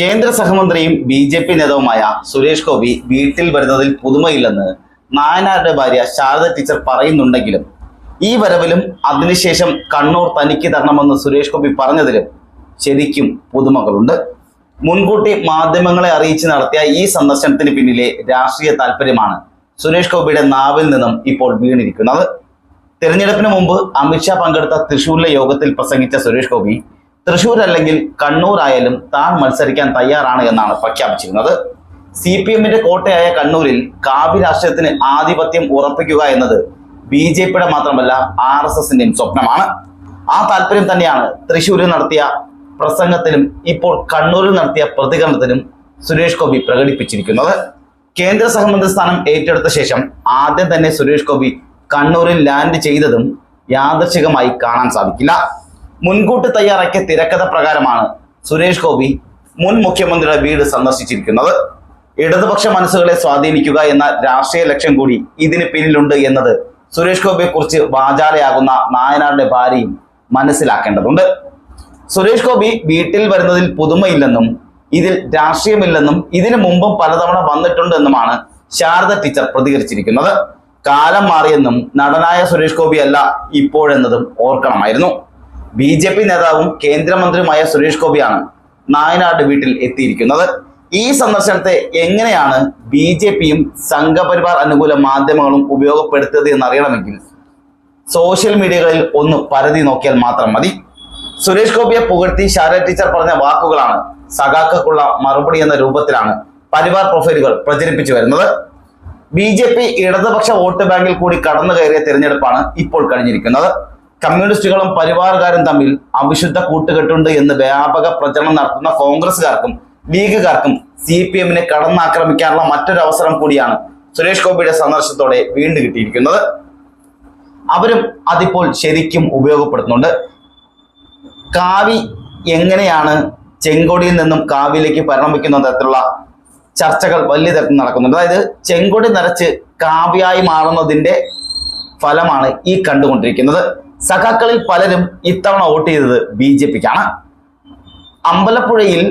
കേന്ദ്ര സഹമന്ത്രിയും B J P നേതാവുമായ സുരേഷ് ഗോപി വീട്ടിൽ വരുന്നതിൽ പുതുമയില്ലെന്ന് നായനാരുടെ ഭാര്യ ശാരദ ടീച്ചർ പറയുന്നുണ്ടെങ്കിലും ഈ വരവിലും അതിനുശേഷം കണ്ണൂർ തനിക്ക് തരണമെന്ന് സുരേഷ് ഗോപി പറഞ്ഞതിലും ശരിക്കും പുതുമകളുണ്ട്. മുൻകൂട്ടി മാധ്യമങ്ങളെ അറിയിച്ച് നടത്തിയ ഈ സന്ദർശനത്തിന് പിന്നിലെ രാഷ്ട്രീയ താല്പര്യമാണ് സുരേഷ് ഗോപിയുടെ നാവിൽ നിന്നും ഇപ്പോൾ വീണിരിക്കുന്നത്. തിരഞ്ഞെടുപ്പിന് മുമ്പ് അമിത്ഷാ പങ്കെടുത്ത തൃശൂരിലെ യോഗത്തിൽ പ്രസംഗിച്ച സുരേഷ് ഗോപി തൃശൂർ അല്ലെങ്കിൽ കണ്ണൂർ ആയാലും താൻ മത്സരിക്കാൻ തയ്യാറാണ് എന്നാണ് പ്രഖ്യാപിച്ചിരുന്നത്. സി പി എമ്മിന്റെ കോട്ടയായ കണ്ണൂരിൽ കാവ്യ രാഷ്ട്രീയത്തിന് ആധിപത്യം ഉറപ്പിക്കുക എന്നത് ബി ജെ പിയുടെ മാത്രമല്ല ആർ എസ് എസിന്റെയും സ്വപ്നമാണ്. ആ താല്പര്യം തന്നെയാണ് തൃശൂരിൽ നടത്തിയ പ്രസംഗത്തിലും ഇപ്പോൾ കണ്ണൂരിൽ നടത്തിയ പ്രതികരണത്തിലും സുരേഷ് ഗോപി പ്രകടിപ്പിച്ചിരിക്കുന്നത്. കേന്ദ്ര സഹമന്ത്രി സ്ഥാനം ഏറ്റെടുത്ത ശേഷം ആദ്യം തന്നെ സുരേഷ് ഗോപി കണ്ണൂരിൽ ലാൻഡ് ചെയ്തതും യാദർശികമായി കാണാൻ സാധിക്കില്ല. മുൻകൂട്ടി തയ്യാറാക്കിയ തിരക്കഥ പ്രകാരമാണ് സുരേഷ് ഗോപി മുൻ മുഖ്യമന്ത്രിയുടെ വീട് സന്ദർശിച്ചിരിക്കുന്നത്. ഇടതുപക്ഷ മനസ്സുകളെ സ്വാധീനിക്കുക എന്ന രാഷ്ട്രീയ ലക്ഷ്യം കൂടി ഇതിന് പിന്നിലുണ്ട് എന്നത് സുരേഷ് ഗോപിയെ കുറിച്ച് വാചാലയാകുന്ന നായനാരുടെ ഭാര്യയും മനസ്സിലാക്കേണ്ടതുണ്ട്. സുരേഷ് ഗോപി വീട്ടിൽ വരുന്നതിൽ പുതുമയില്ലെന്നും ഇതിൽ രാഷ്ട്രീയമില്ലെന്നും ഇതിനു മുമ്പും പലതവണ വന്നിട്ടുണ്ടെന്നുമാണ് ശാരദ ടീച്ചർ പ്രതികരിച്ചിരിക്കുന്നത്. കാലം മാറിയെന്നും നടനായ സുരേഷ് ഗോപിയല്ല ഇപ്പോഴെന്നതും ഓർക്കണമായിരുന്നു. ബി ജെ പി നേതാവും കേന്ദ്രമന്ത്രിയുമായ സുരേഷ് ഗോപിയാണ് നായനാട് വീട്ടിൽ എത്തിയിരിക്കുന്നത്. ഈ സന്ദർശനത്തെ എങ്ങനെയാണ് ബി ജെ പിയും സംഘപരിവാർ അനുകൂല മാധ്യമങ്ങളും ഉപയോഗപ്പെടുത്തിയത് എന്നറിയണമെങ്കിൽ സോഷ്യൽ മീഡിയകളിൽ ഒന്ന് പരതി നോക്കിയാൽ മാത്രം മതി. സുരേഷ് ഗോപിയെ പുകഴ്ത്തി ശാര ടീച്ചർ പറഞ്ഞ വാക്കുകളാണ് സഖാക്കൾക്കുള്ള മറുപടി എന്ന രൂപത്തിലാണ് പരിവാർ പ്രൊഫൈലുകൾ പ്രചരിപ്പിച്ചു വരുന്നത്. ബി ജെ പി ഇടതുപക്ഷ വോട്ട് ബാങ്കിൽ കൂടി കടന്നു കയറിയ തിരഞ്ഞെടുപ്പാണ് ഇപ്പോൾ കഴിഞ്ഞിരിക്കുന്നത്. കമ്മ്യൂണിസ്റ്റുകളും പരിവാറുകാരും തമ്മിൽ അവിശുദ്ധ കൂട്ടുകെട്ടുണ്ട് എന്ന് വ്യാപക പ്രചരണം നടത്തുന്ന കോൺഗ്രസുകാർക്കും ലീഗുകാർക്കും സി പി എമ്മിനെ കടന്നാക്രമിക്കാനുള്ള മറ്റൊരു അവസരം കൂടിയാണ് സുരേഷ് ഗോപിയുടെ സന്ദർശനത്തോടെ വീണ്ടും കിട്ടിയിരിക്കുന്നത്. അവരും അതിപ്പോൾ ശരിക്കും ഉപയോഗപ്പെടുത്തുന്നുണ്ട്. കാവി എങ്ങനെയാണ് ചെങ്കൊടിയിൽ നിന്നും കാവിയിലേക്ക് പരിണമിക്കുന്ന തരത്തിലുള്ള ചർച്ചകൾ വലിയ തരത്തിൽ നടക്കുന്നുണ്ട്. അതായത് ചെങ്കൊടി നിറച്ച് കാവ്യായി മാറുന്നതിന്റെ ഫലമാണ് ഈ കണ്ടുകൊണ്ടിരിക്കുന്നത്. സഖാക്കളിൽ പലരും ഇത്തവണ വോട്ട് ചെയ്തത് ബി ജെ പിക്കാണ്. അമ്പലപ്പുഴയിൽ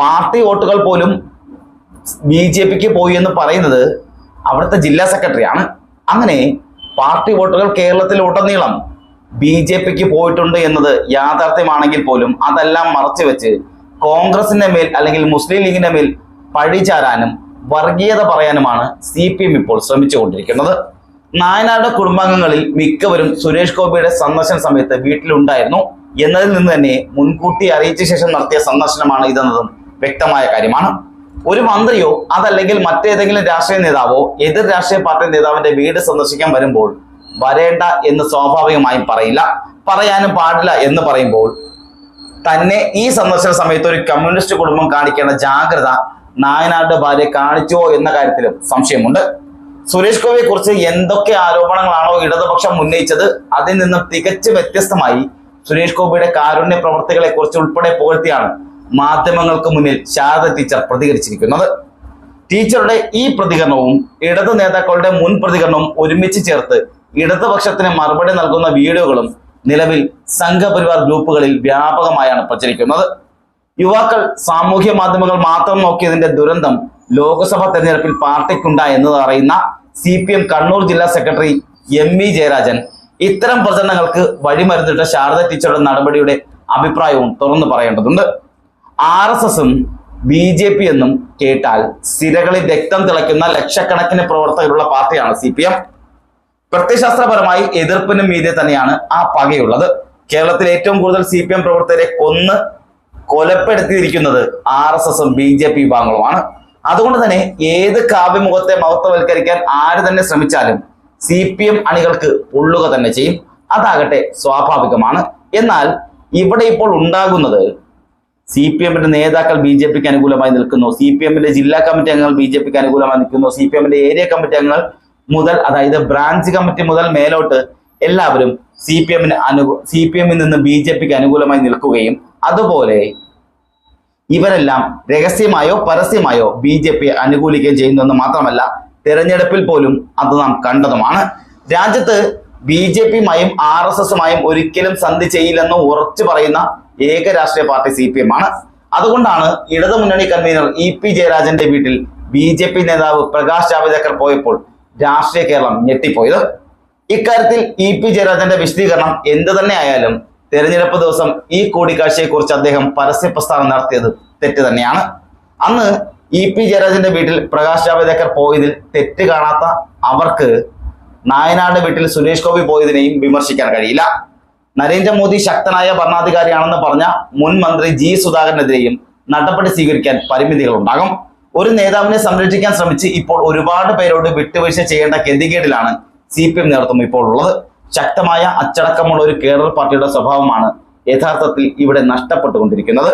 പാർട്ടി വോട്ടുകൾ പോലും ബി ജെ പിക്ക് പോയി എന്ന് പറയുന്നത് അവിടുത്തെ ജില്ലാ സെക്രട്ടറിയാണ്. അങ്ങനെ പാർട്ടി വോട്ടുകൾ കേരളത്തിൽ ഉടനീളം ബി ജെ പിക്ക് പോയിട്ടുണ്ട് എന്നത് യാഥാർത്ഥ്യമാണെങ്കിൽ പോലും അതെല്ലാം മറച്ചു വെച്ച് കോൺഗ്രസിന്റെ മേൽ അല്ലെങ്കിൽ മുസ്ലിം ലീഗിന്റെ മേൽ പഴിചാരാനും വർഗീയത പറയാനുമാണ് സി ഇപ്പോൾ ശ്രമിച്ചുകൊണ്ടിരിക്കുന്നത്. നായനാരുടെ കുടുംബാംഗങ്ങളിൽ മിക്കവരും സുരേഷ് ഗോപിയുടെ സന്ദർശന സമയത്ത് വീട്ടിലുണ്ടായിരുന്നു. എന്നതിൽ നിന്ന് തന്നെ മുൻകൂട്ടി അറിയിച്ച ശേഷം നടത്തിയ സന്ദർശനമാണ് ഇതെന്നതും വ്യക്തമായ കാര്യമാണ്. ഒരു മന്ത്രിയോ അതല്ലെങ്കിൽ മറ്റേതെങ്കിലും രാഷ്ട്രീയ നേതാവോ എതിർ രാഷ്ട്രീയ പാർട്ടി നേതാവിന്റെ വീട് സന്ദർശിക്കാൻ വരുമ്പോൾ വരേണ്ട എന്ന് സ്വാഭാവികമായും പറയില്ല. പറയാനും പാടില്ല എന്ന് പറയുമ്പോൾ തന്നെ ഈ സന്ദർശന സമയത്ത് ഒരു കമ്മ്യൂണിസ്റ്റ് കുടുംബം കാണിക്കേണ്ട ജാഗ്രത നായനാരുടെ ഭാര്യ കാണിച്ചോ എന്ന കാര്യത്തിലും സംശയമുണ്ട്. സുരേഷ് ഗോപിയെ കുറിച്ച് എന്തൊക്കെ ആരോപണങ്ങളാണോ ഇടതുപക്ഷം ഉന്നയിച്ചത് അതിൽ നിന്നും തികച്ചു വ്യത്യസ്തമായി സുരേഷ് ഗോപിയുടെ കാരുണ്യ പ്രവർത്തികളെ കുറിച്ച് ഉൾപ്പെടെ പുകഴ്ത്തിയാണ് മാധ്യമങ്ങൾക്ക് മുന്നിൽ ശാരദ ടീച്ചർ പ്രതികരിച്ചിരിക്കുന്നത്. ടീച്ചറുടെ ഈ പ്രതികരണവും ഇടതു നേതാക്കളുടെ മുൻ പ്രതികരണവും ഒരുമിച്ച് ചേർത്ത് ഇടതുപക്ഷത്തിന് മറുപടി നൽകുന്ന വീഡിയോകളും നിലവിൽ സംഘപരിവാർ ഗ്രൂപ്പുകളിൽ വ്യാപകമായാണ് പ്രചരിക്കുന്നത്. യുവാക്കൾ സാമൂഹ്യ മാധ്യമങ്ങൾ മാത്രം നോക്കിയതിന്റെ ദുരന്തം ലോക്സഭാ തെരഞ്ഞെടുപ്പിൽ പാർട്ടിക്കുണ്ട എന്ന് അറിയുന്ന സി പി എം കണ്ണൂർ ജില്ലാ സെക്രട്ടറി എം ഇ ജയരാജൻ ഇത്തരം പ്രചരണങ്ങൾക്ക് വഴിമരുന്നിട്ട ശാരദ ടീച്ചറുടെ നടപടിയുടെ അഭിപ്രായവും തുറന്നു പറയേണ്ടതുണ്ട്. ആർ എസ് എസും ബി ജെ പി എന്നും കേട്ടാൽ സിരകളിൽ രക്തം തിളയ്ക്കുന്ന ലക്ഷക്കണക്കിന് പ്രവർത്തകരുള്ള പാർട്ടിയാണ് സി പി എം പ്രത്യശാസ്ത്രപരമായി എതിർപ്പിനും മീതെ തന്നെയാണ് ആ പകയുള്ളത്. കേരളത്തിൽ ഏറ്റവും കൂടുതൽ സി പി എം പ്രവർത്തകരെ കൊന്ന് കൊലപ്പെടുത്തിയിരിക്കുന്നത് ആർ എസ് എസും ബി ജെ പി വിഭാഗങ്ങളുമാണ്. അതുകൊണ്ട് തന്നെ ഏത് കാവ്യമുഖത്തെ മഹത്വവൽക്കരിക്കാൻ ആര് തന്നെ ശ്രമിച്ചാലും സി പി എം അണികൾക്ക് ഉള്ളുക തന്നെ ചെയ്യും. അതാകട്ടെ സ്വാഭാവികമാണ്. എന്നാൽ ഇവിടെ ഇപ്പോൾ ഉണ്ടാകുന്നത് സി പി എമ്മിന്റെ നേതാക്കൾ ബി ജെ പിക്ക് അനുകൂലമായി നിൽക്കുന്നു. സി പി എമ്മിന്റെ ജില്ലാ കമ്മിറ്റി അംഗങ്ങൾ ബി ജെ പിക്ക് അനുകൂലമായി നിൽക്കുന്നു. സി പി എമ്മിന്റെ ഏരിയ കമ്മിറ്റി അംഗങ്ങൾ മുതൽ അതായത് ബ്രാഞ്ച് കമ്മിറ്റി മുതൽ മേലോട്ട് എല്ലാവരും സി പി എമ്മിന് അനു സി പി എമ്മിൽ നിന്ന് ബി ജെ പിക്ക് അനുകൂലമായി നിൽക്കുകയും അതുപോലെ ഇവരെല്ലാം രഹസ്യമായോ പരസ്യമായോ ബി ജെ പി അനുകൂലിക്കുകയും ചെയ്യുന്നുവെന്ന് മാത്രമല്ല തെരഞ്ഞെടുപ്പിൽ പോലും അത് നാം കണ്ടതുമാണ്. രാജ്യത്ത് ബി ജെ പിയുമായും ആർ എസ് എസുമായും ഒരിക്കലും സന്ധി ചെയ്യില്ലെന്ന് ഉറച്ചു പറയുന്ന ഏക രാഷ്ട്രീയ പാർട്ടി സി പി എം ആണ്. അതുകൊണ്ടാണ് ഇടതുമുന്നണി കൺവീനർ ഇ പി ജയരാജന്റെ വീട്ടിൽ ബി ജെ പി നേതാവ് പ്രകാശ് ജാവദേക്കർ പോയപ്പോൾ രാഷ്ട്രീയ കേരളം ഞെട്ടിപ്പോയത്. ഇക്കാര്യത്തിൽ ഇ പി ജയരാജന്റെ വിശദീകരണം എന്ത് തന്നെ ആയാലും തെരഞ്ഞെടുപ്പ് ദിവസം ഈ കൂടിക്കാഴ്ചയെക്കുറിച്ച് അദ്ദേഹം പരസ്യ പ്രസ്താവന നടത്തിയത് തെറ്റ് തന്നെയാണ്. അന്ന് ഇ പി ജയരാജന്റെ വീട്ടിൽ പ്രകാശ് ജാവദേക്കർ പോയതിൽ തെറ്റ് കാണാത്ത അവർക്ക് നായനാട് വീട്ടിൽ സുരേഷ് ഗോപി പോയതിനെയും വിമർശിക്കാൻ കഴിയില്ല. നരേന്ദ്രമോദി ശക്തനായ ഭരണാധികാരിയാണെന്ന് പറഞ്ഞ മുൻ മന്ത്രി ജി സുധാകരനെതിരെയും നടപടി സ്വീകരിക്കാൻ പരിമിതികൾ ഉണ്ടാകും ഒരു നേതാവിനെ സംരക്ഷിക്കാൻ ശ്രമിച്ച് ഇപ്പോൾ ഒരുപാട് പേരോട് വിട്ടുവീഴ്ച ചെയ്യേണ്ട ഗതികേടിലാണ് സി പി എം നേതൃത്വം ഇപ്പോൾ ഉള്ളത്. ശക്തമായ അച്ചടക്കമുള്ള ഒരു കേരള പാർട്ടിയുടെ സ്വഭാവമാണ് യഥാർത്ഥത്തിൽ ഇവിടെ നഷ്ടപ്പെട്ടുകൊണ്ടിരിക്കുന്നത്.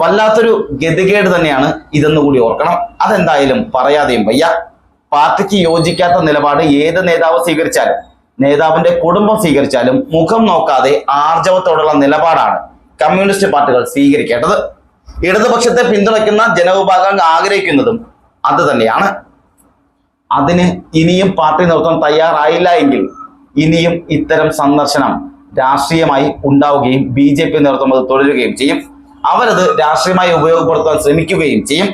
വല്ലാത്തൊരു ഗതികേട് തന്നെയാണ് ഇതെന്ന് കൂടി ഓർക്കണം. അതെന്തായാലും പറയാതെയും വയ്യ. പാർട്ടിക്ക് യോജിക്കാത്ത നിലപാട് ഏത് നേതാവ് സ്വീകരിച്ചാലും നേതാവിന്റെ കുടുംബം സ്വീകരിച്ചാലും മുഖം നോക്കാതെ ആർജവത്തോടുള്ള നിലപാടാണ് കമ്മ്യൂണിസ്റ്റ് പാർട്ടികൾ സ്വീകരിക്കേണ്ടത്. ഇടതുപക്ഷത്തെ പിന്തുണയ്ക്കുന്ന ജനവിഭാഗങ്ങൾ ആഗ്രഹിക്കുന്നതും അത് തന്നെയാണ്. അതിന് ഇനിയും പാർട്ടി നേതൃത്വം തയ്യാറായില്ല എങ്കിൽ ഇനിയും ഇത്തരം സന്ദർശനം രാഷ്ട്രീയമായി ഉണ്ടാവുകയും ബി ജെ പി നേതൃത്വം അത് തുടരുകയും ചെയ്യും. അവരത് രാഷ്ട്രീയമായി ഉപയോഗപ്പെടുത്താൻ ശ്രമിക്കുകയും ചെയ്യും.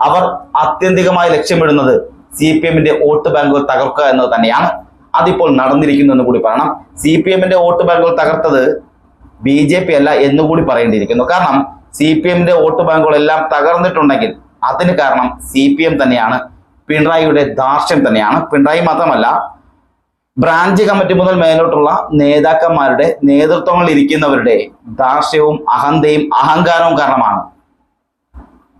അവർ ആത്യന്തികമായി ലക്ഷ്യമിടുന്നത് സി പി എമ്മിന്റെ വോട്ട് ബാങ്കുകൾ തകർക്കുക എന്നത് തന്നെയാണ്. അതിപ്പോൾ നടന്നിരിക്കുന്നു എന്ന് കൂടി പറയണം. സി പി എമ്മിന്റെ വോട്ട് ബാങ്കുകൾ തകർത്തത് ബി ജെ പി അല്ല എന്നുകൂടി പറയേണ്ടിയിരിക്കുന്നു. കാരണം സി പി എമ്മിന്റെ വോട്ട് ബാങ്കുകളെല്ലാം തകർന്നിട്ടുണ്ടെങ്കിൽ അതിന് കാരണം സി പി എം തന്നെയാണ്. പിണറായിയുടെ ദാർഷ്യം തന്നെയാണ്. പിണറായി മാത്രമല്ല ബ്രാഞ്ച് കമ്മിറ്റി മുതൽ മേലോട്ടുള്ള നേതാക്കന്മാരുടെ നേതൃത്വങ്ങളിൽ ഇരിക്കുന്നവരുടെ ദാർഷ്യവും അഹന്തയും അഹങ്കാരവും കാരണമാണ്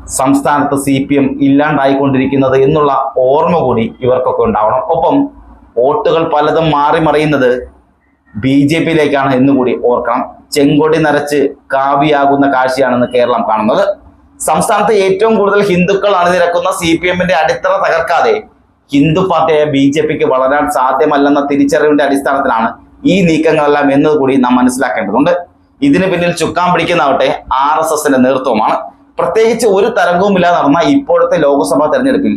സംസ്ഥാനത്ത് സി പി എം ഇല്ലാണ്ടായിക്കൊണ്ടിരിക്കുന്നത് എന്നുള്ള ഓർമ്മ കൂടി ഇവർക്കൊക്കെ ഉണ്ടാവണം. ഒപ്പം വോട്ടുകൾ പലതും മാറി മറിയുന്നത് ബി ജെ പിയിലേക്കാണ് എന്നുകൂടി ഓർക്കണം. ചെങ്കൊടി നിറച്ച് കാവിയാകുന്ന കാഴ്ചയാണെന്ന് കേരളം കാണുന്നത്. സംസ്ഥാനത്ത് ഏറ്റവും കൂടുതൽ ഹിന്ദുക്കൾ അണിനിരക്കുന്ന സി പി എമ്മിന്റെ അടിത്തറ തകർക്കാതെ ഹിന്ദു പാർട്ടിയായ ബി ജെ പിക്ക് വളരാൻ സാധ്യമല്ലെന്ന തിരിച്ചറിവിന്റെ അടിസ്ഥാനത്തിലാണ് ഈ നീക്കങ്ങളെല്ലാം എന്നതുകൂടി നാം മനസ്സിലാക്കേണ്ടതുണ്ട്. ഇതിന് പിന്നിൽ ചുക്കാൻ പിടിക്കുന്നാവട്ടെ ആർ എസ് എസിന്റെ നേതൃത്വമാണ് പ്രത്യേകിച്ച് ഒരു തരംഗവുമില്ലാതെ നടന്ന ഇപ്പോഴത്തെ ലോക്സഭാ തെരഞ്ഞെടുപ്പിൽ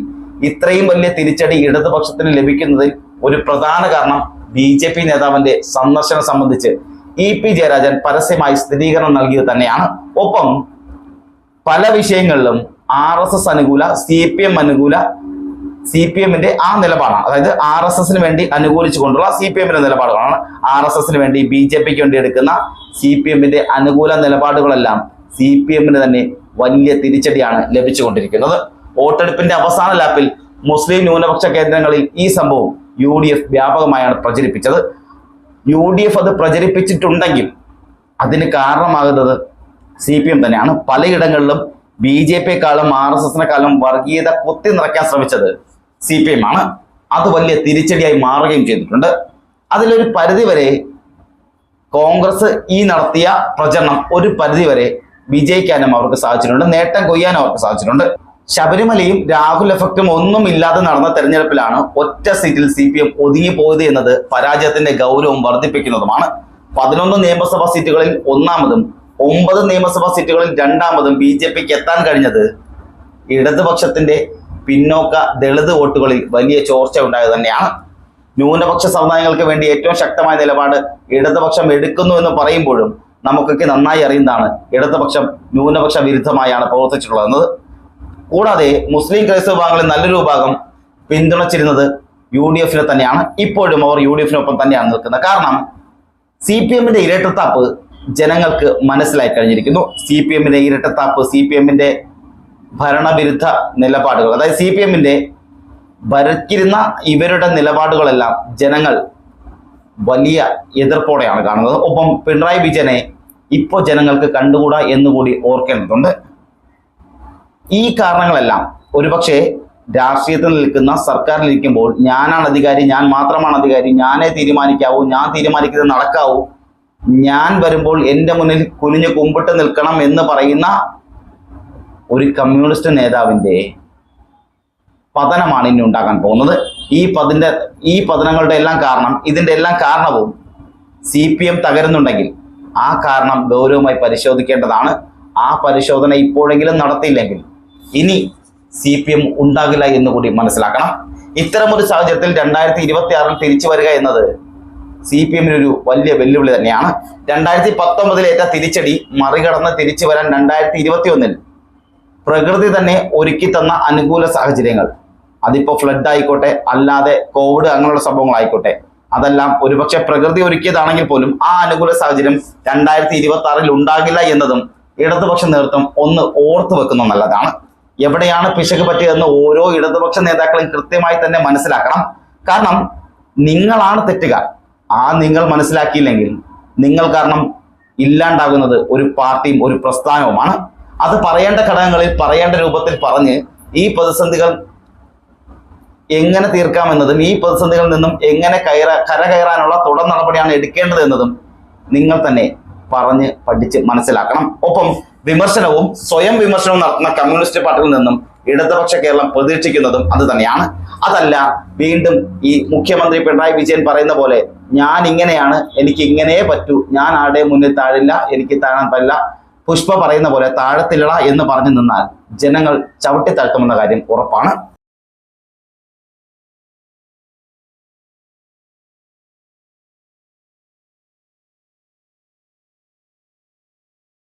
ഇത്രയും വലിയ തിരിച്ചടി ഇടതുപക്ഷത്തിന് ലഭിക്കുന്നതിൽ ഒരു പ്രധാന കാരണം ബി ജെ പി നേതാവിന്റെ സന്ദർശനം സംബന്ധിച്ച് ഇ പി ജയരാജൻ പരസ്യമായി സ്ഥിരീകരണം നൽകിയത് തന്നെയാണ്. ഒപ്പം പല വിഷയങ്ങളിലും ആർ എസ് എസ് അനുകൂല സി പി എം അനുകൂല സി പി എമ്മിന്റെ ആ നിലപാടാണ്. അതായത് ആർ എസ് എസിന് വേണ്ടി അനുകൂലിച്ചുകൊണ്ടുള്ള സി പി എമ്മിന്റെ നിലപാടുകളാണ്. ആർ എസ് എസിന് വേണ്ടി ബി ജെ പിക്ക് വേണ്ടി എടുക്കുന്ന സി പി എമ്മിന്റെ അനുകൂല നിലപാടുകളെല്ലാം സി പി എമ്മിന് തന്നെ വലിയ തിരിച്ചടിയാണ് ലഭിച്ചുകൊണ്ടിരിക്കുന്നത്. വോട്ടെടുപ്പിന്റെ അവസാന ലാപ്പിൽ മുസ്ലിം ന്യൂനപക്ഷ കേന്ദ്രങ്ങളിൽ ഈ സംഭവം യു ഡി എഫ് വ്യാപകമായാണ് പ്രചരിപ്പിച്ചത്. യു ഡി എഫ് അത് പ്രചരിപ്പിച്ചിട്ടുണ്ടെങ്കിൽ അതിന് കാരണമാകുന്നത് സി പി എം തന്നെയാണ്. പലയിടങ്ങളിലും ബി ജെ പിയെക്കാളും ആർ എസ് എസിനെക്കാളും വർഗീയത കുത്തി നിറയ്ക്കാൻ ശ്രമിച്ചത് സി പി എം ആണ് അത് വലിയ തിരിച്ചടിയായി മാറുകയും ചെയ്തിട്ടുണ്ട്. അതിലൊരു പരിധിവരെ കോൺഗ്രസ് ഈ നടത്തിയ പ്രചരണം ഒരു പരിധിവരെ വിജയിക്കാനും അവർക്ക് സാധിച്ചിട്ടുണ്ട്. നേട്ടം കൊയ്യാനും അവർക്ക് സാധിച്ചിട്ടുണ്ട്. ശബരിമലയും രാഹുൽ എഫക്റ്റും ഒന്നും ഇല്ലാതെ നടന്ന തെരഞ്ഞെടുപ്പിലാണ് ഒറ്റ സീറ്റിൽ സി പി എം ഒതുങ്ങിപ്പോയത് എന്നത് പരാജയത്തിന്റെ ഗൗരവം വർദ്ധിപ്പിക്കുന്നതുമാണ്. പതിനൊന്ന് നിയമസഭാ സീറ്റുകളിൽ ഒന്നാമതും ഒമ്പത് നിയമസഭാ സീറ്റുകളിൽ രണ്ടാമതും ബി ജെ പിക്ക് എത്താൻ കഴിഞ്ഞത് ഇടതുപക്ഷത്തിന്റെ പിന്നോക്ക ദളിത് വോട്ടുകളിൽ വലിയ ചോർച്ച ഉണ്ടായത് തന്നെയാണ്. ന്യൂനപക്ഷ സമുദായങ്ങൾക്ക് വേണ്ടി ഏറ്റവും ശക്തമായ നിലപാട് ഇടതുപക്ഷം എടുക്കുന്നു എന്ന് പറയുമ്പോഴും നമുക്കൊക്കെ നന്നായി അറിയുന്നതാണ് ഇടതുപക്ഷം ന്യൂനപക്ഷ വിരുദ്ധമായാണ് പ്രവർത്തിച്ചിട്ടുള്ളത് കൂടാതെ മുസ്ലിം ക്രൈസ്തവ വിഭാഗങ്ങളിൽ നല്ലൊരു വിഭാഗം പിന്തുണച്ചിരുന്നത് യു ഡി എഫിനെ തന്നെയാണ്. ഇപ്പോഴും അവർ യു ഡി എഫിനൊപ്പം തന്നെയാണ് നിൽക്കുന്നത്. കാരണം സി പി എമ്മിന്റെ ഇരട്ടത്താപ്പ് ജനങ്ങൾക്ക് മനസ്സിലായി കഴിഞ്ഞിരിക്കുന്നു. സി പി എമ്മിന്റെ ഇരട്ടത്താപ്പ് സി പി എമ്മിന്റെ ഭരണവിരുദ്ധ നിലപാടുകൾ. അതായത് സി പി എമ്മിന്റെ ഭരിക്കുന്ന ഇവരുടെ നിലപാടുകളെല്ലാം ജനങ്ങൾ വലിയ എതിർപ്പോടെയാണ് കാണുന്നത്. ഒപ്പം പിണറായി വിജയനെ ഇപ്പോൾ ജനങ്ങൾക്ക് കണ്ടുകൂടാ എന്നുകൂടി ഓർക്കേണ്ടതുണ്ട്. ഈ കാരണങ്ങളെല്ലാം ഒരുപക്ഷെ രാഷ്ട്രീയത്തിൽ നിൽക്കുന്ന സർക്കാരിൽ ഇരിക്കുമ്പോൾ ഞാനാണ് അധികാരി ഞാൻ മാത്രമാണ് അധികാരി ഞാനേ തീരുമാനിക്കാവൂ ഞാൻ തീരുമാനിക്കുന്നത് നടക്കാവൂ ഞാൻ വരുമ്പോൾ എന്റെ മുന്നിൽ കുനിഞ്ഞു കുമ്പിട്ട് നിൽക്കണം എന്ന് പറയുന്ന ഒരു കമ്മ്യൂണിസ്റ്റ് നേതാവിന്റെ പതനമാണ് ഇനി ഉണ്ടാക്കാൻ പോകുന്നത്. ഈ പതിന്റെ ഈ പതനങ്ങളുടെ എല്ലാം കാരണം ഇതിന്റെ എല്ലാം കാരണവും സി പി എം തകരുന്നുണ്ടെങ്കിൽ ആ കാരണം ഗൗരവമായി പരിശോധിക്കേണ്ടതാണ്. ആ പരിശോധന ഇപ്പോഴെങ്കിലും നടത്തിയില്ലെങ്കിൽ ഇനി സി പി എം ഉണ്ടാകില്ല എന്ന് കൂടി മനസ്സിലാക്കണം. ഇത്തരമൊരു സാഹചര്യത്തിൽ രണ്ടായിരത്തി ഇരുപത്തി ആറിൽ തിരിച്ചു വരിക എന്നത് സി പി എമ്മിനൊരു വലിയ വെല്ലുവിളി തന്നെയാണ്. രണ്ടായിരത്തി പത്തൊമ്പതിലേറ്റ തിരിച്ചടി മറികടന്ന് തിരിച്ചു വരാൻ രണ്ടായിരത്തി ഇരുപത്തി ഒന്നിൽ പ്രകൃതി തന്നെ ഒരുക്കി തന്ന അനുകൂല സാഹചര്യങ്ങൾ. അതിപ്പോ ഫ്ലഡ് ആയിക്കോട്ടെ അല്ലാതെ കോവിഡ് അങ്ങനെയുള്ള സംഭവങ്ങളായിക്കോട്ടെ. അതെല്ലാം ഒരുപക്ഷെ പ്രകൃതി ഒരുക്കിയതാണെങ്കിൽ പോലും ആ അനുകൂല സാഹചര്യം രണ്ടായിരത്തി ഇരുപത്തി ആറിൽ ഉണ്ടാകില്ല എന്നതും ഇടതുപക്ഷ നേതൃത്വം ഒന്ന് ഓർത്തു വെക്കുന്ന നല്ലതാണ്. എവിടെയാണ് പിശക് പറ്റിയതെന്ന് ഓരോ ഇടതുപക്ഷ നേതാക്കളും കൃത്യമായി തന്നെ മനസ്സിലാക്കണം. കാരണം നിങ്ങളാണ് തെറ്റുകാർ. ആ നിങ്ങൾ മനസ്സിലാക്കിയില്ലെങ്കിൽ നിങ്ങൾ കാരണം ഇല്ലാണ്ടാകുന്നത് ഒരു പാർട്ടിയും ഒരു പ്രസ്ഥാനവുമാണ്. അത് പറയേണ്ട ഘടകങ്ങളിൽ പറയേണ്ട രൂപത്തിൽ പറഞ്ഞ് ഈ പ്രതിസന്ധികൾ എങ്ങനെ തീർക്കാമെന്നതും ഈ പ്രതിസന്ധികളിൽ നിന്നും എങ്ങനെ കയറ കരകയറാനുള്ള തുടർ നടപടിയാണ് എടുക്കേണ്ടത് എന്നതും നിങ്ങൾ തന്നെ പറഞ്ഞ് പഠിച്ച് മനസ്സിലാക്കണം. ഒപ്പം വിമർശനവും സ്വയം വിമർശനവും നടത്തുന്ന കമ്മ്യൂണിസ്റ്റ് പാർട്ടിയിൽ നിന്നും ഇടതുപക്ഷ കേരളം പ്രതീക്ഷിക്കുന്നതും അത് തന്നെയാണ്. അതല്ല വീണ്ടും ഈ മുഖ്യമന്ത്രി പിണറായി വിജയൻ പറയുന്ന പോലെ ഞാൻ ഇങ്ങനെയാണ് എനിക്ക് ഇങ്ങനെ പറ്റൂ. ഞാൻ ആരുടെ മുന്നിൽ താഴില്ല എനിക്ക് താഴാൻ പറ്റില്ല. പുഷ്പ പറയുന്ന പോലെ താഴത്തിലട എന്ന് പറഞ്ഞു നിന്നാൽ ജനങ്ങൾ ചവിട്ടി താഴ്ത്തുമെന്ന കാര്യം ഉറപ്പാണ്.